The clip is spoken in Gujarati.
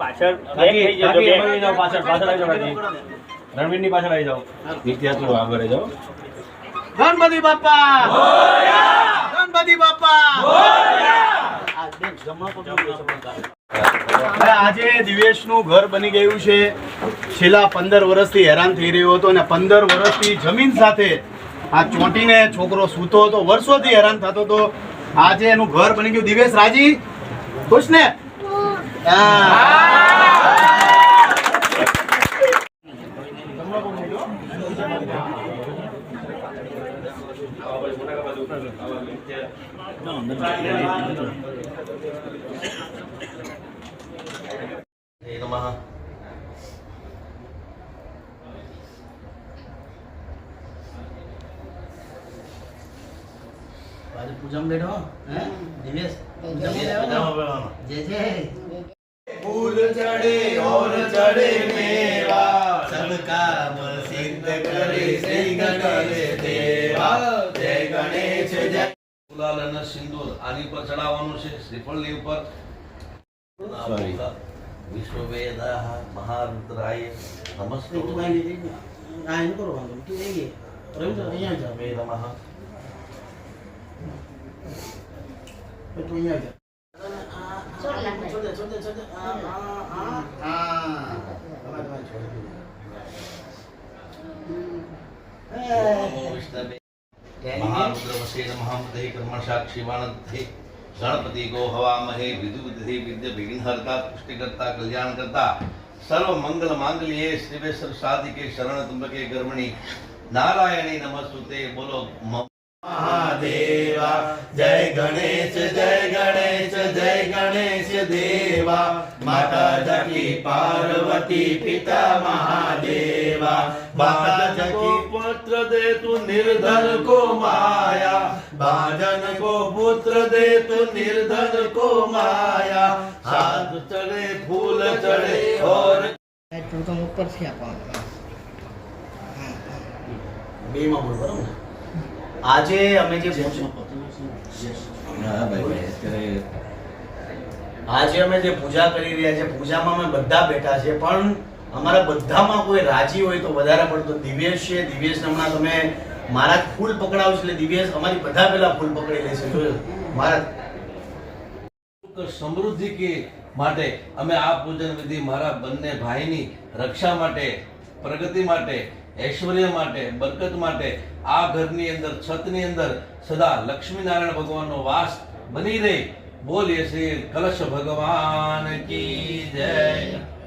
પાછળ આવી જાઓ, આગળ જાઓ ગણપતિ ગણપતિ આજે દિવેશનું ઘર બની ગયું છે છેલ્લા પંદર વર્ષથી હેરાન થઈ રહ્યો હતો અને પંદર વર્ષથી જમીન સાથે આ ચોંટીને છોકરો સૂતો હતો વર્ષોથી હેરાન થતો હતો. આજે એનું ઘર બની ગયું દિવેશ. રાજી? ખુશ ને? નમઃ. આજે પૂજમ બેઠો હે દિવેશ જે છે ફૂલ ચડે ઓર ચડે મેવા. સબકા સિદ્ધ કરે શ્રી ગણેશ દેવા. જય ગણેશ જય. ગુલાલ અને સિંદૂર આની પર ચડાવવાનું છે શ્રીફળની ઉપર. વિશ્વવેદા મહારુદ્રાય નમસ્તે. આ એમ કરો વાંધો તું એ રવિન્દ્ર અહીંયા જા મે તું અહીંયા જા છોડ દે, છોડ દે, છોડ દે. આ, આ, આ, આ. તમારે, તમારે છોડ દે. નમો વિષ્ણવે મહારુદ્ર વસે નમઃ દહી કર્મ સાક્ષી વાણંતે ગણપતિ ગો હવામહે વિદુવિધિ વિદ્ય વિઘ્નહર્તા પુષ્ટિકર્તા કલ્યાણ કરતા સર્વ મંગલ માંગલ્યે શ્રીવેશ્વર સાધિકે શરણ ત્રંબકે ગર્મણી નારાયણી નમસ્તુતે બોલો મ- મહાદેવા જય ગણેશ જય ગણેશ જય ગણેશ દેવા માતા જકી પાર્વતી પિતા મહાદેવા માતા જકી પુત્ર દે તું નિર્ધન કો માયા બાજન કો પુત્ર દે તું નિર્ધન કો માયા હાથ ચડે ફૂલ ચડે ઓર પ્રથમ ઉપરથી આપવાનું બેમાં બોલ બરાબર ને આજે અમે જે આજે અમે જે પૂજા કરી રહ્યા છે પૂજામાં અમે બધા બેઠા છે પણ અમારા બધામાં કોઈ રાજી હોય તો વધારે પડતો દિવ્યેશ છે. દિવ્યેશ હમણાં તમે મારા ફૂલ પકડાવશે એટલે દિવ્યેશ અમારી બધા પેલા ફૂલ પકડી લેશે જોયો? મારા સમૃદ્ધિ કે માટે અમે આ પૂજન વિધિ મારા બંને ભાઈની રક્ષા માટે પ્રગતિ માટે, ઐશ્વર્ય માટે, બરકત માટે આ ઘરની અંદર, છતની અંદર સદા લક્ષ્મીનારાયણ ભગવાનનો વાસ બની રહે. બોલીએ શ્રી કલશ ભગવાન કી જય.